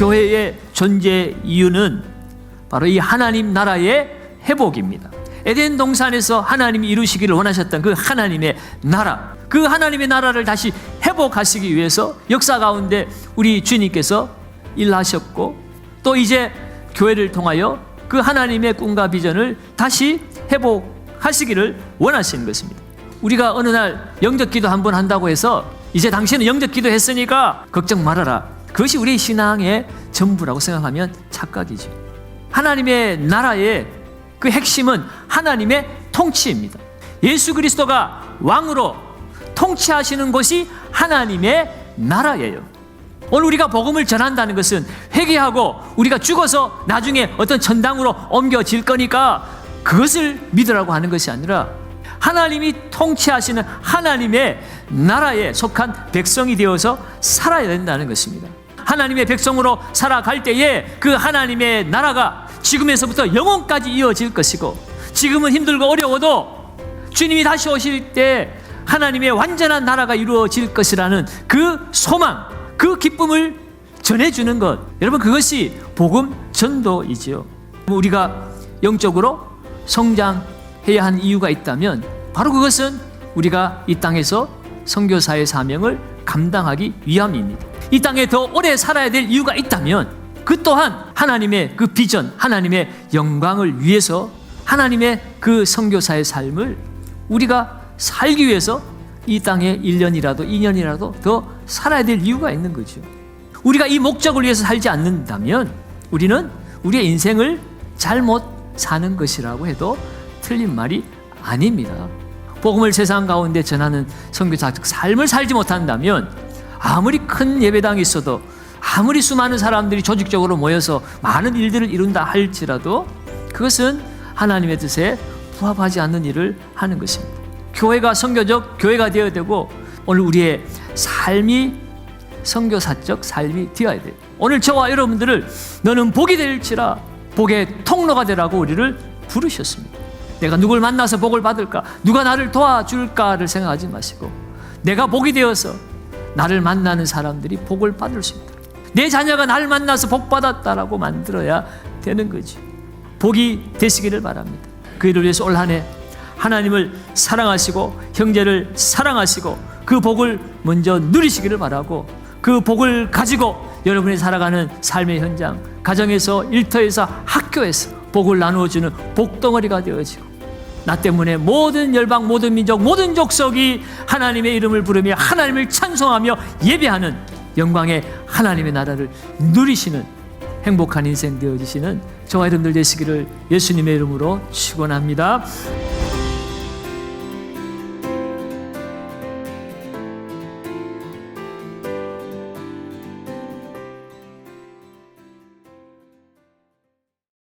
교회의 존재 이유는 바로 이 하나님 나라의 회복입니다. 에덴 동산에서 하나님이 이루시기를 원하셨던 그 하나님의 나라, 그 하나님의 나라를 다시 회복하시기 위해서 역사 가운데 우리 주님께서 일하셨고 또 이제 교회를 통하여 그 하나님의 꿈과 비전을 다시 회복하시기를 원하시는 것입니다. 우리가 어느 날 영적 기도 한 번 한다고 해서 이제 당신은 영적 기도 했으니까 걱정 말아라. 그것이 우리 신앙의 전부라고 생각하면 착각이죠. 하나님의 나라의 그 핵심은 하나님의 통치입니다. 예수 그리스도가 왕으로 통치하시는 곳이 하나님의 나라예요. 오늘 우리가 복음을 전한다는 것은 회개하고 우리가 죽어서 나중에 어떤 천당으로 옮겨질 거니까 그것을 믿으라고 하는 것이 아니라 하나님이 통치하시는 하나님의 나라에 속한 백성이 되어서 살아야 된다는 것입니다. 하나님의 백성으로 살아갈 때에 그 하나님의 나라가 지금에서부터 영원까지 이어질 것이고 지금은 힘들고 어려워도 주님이 다시 오실 때 하나님의 완전한 나라가 이루어질 것이라는 그 소망, 그 기쁨을 전해주는 것. 여러분, 그것이 복음 전도이지요. 우리가 영적으로 성장해야 하는 이유가 있다면 바로 그것은 우리가 이 땅에서 선교사의 사명을 감당하기 위함입니다. 이 땅에 더 오래 살아야 될 이유가 있다면 그 또한 하나님의 그 비전, 하나님의 영광을 위해서 하나님의 그 선교사의 삶을 우리가 살기 위해서 이 땅에 1년이라도 2년이라도 더 살아야 될 이유가 있는 거죠. 우리가 이 목적을 위해서 살지 않는다면 우리는 우리의 인생을 잘못 사는 것이라고 해도 틀린 말이 아닙니다. 복음을 세상 가운데 전하는 선교사 즉 삶을 살지 못한다면 아무리 큰 예배당이 있어도 아무리 수많은 사람들이 조직적으로 모여서 많은 일들을 이룬다 할지라도 그것은 하나님의 뜻에 부합하지 않는 일을 하는 것입니다. 교회가 선교적 교회가 되어야 되고 오늘 우리의 삶이 선교사적 삶이 되어야 돼요. 오늘 저와 여러분들을 너는 복이 될지라 복의 통로가 되라고 우리를 부르셨습니다. 내가 누굴 만나서 복을 받을까? 누가 나를 도와줄까를 생각하지 마시고 내가 복이 되어서 나를 만나는 사람들이 복을 받을 수 있다. 내 자녀가 나를 만나서 복 받았다라고 만들어야 되는 거지. 복이 되시기를 바랍니다. 그 일을 위해서 올 한해 하나님을 사랑하시고 형제를 사랑하시고 그 복을 먼저 누리시기를 바라고 그 복을 가지고 여러분이 살아가는 삶의 현장, 가정에서 일터에서 학교에서 복을 나누어주는 복덩어리가 되어지고 나 때문에 모든 열방, 모든 민족, 모든 족속이 하나님의 이름을 부르며 하나님을 찬송하며 예배하는 영광의 하나님의 나라를 누리시는 행복한 인생 되어지시는 저와 여러분들 되시기를 예수님의 이름으로 축원합니다.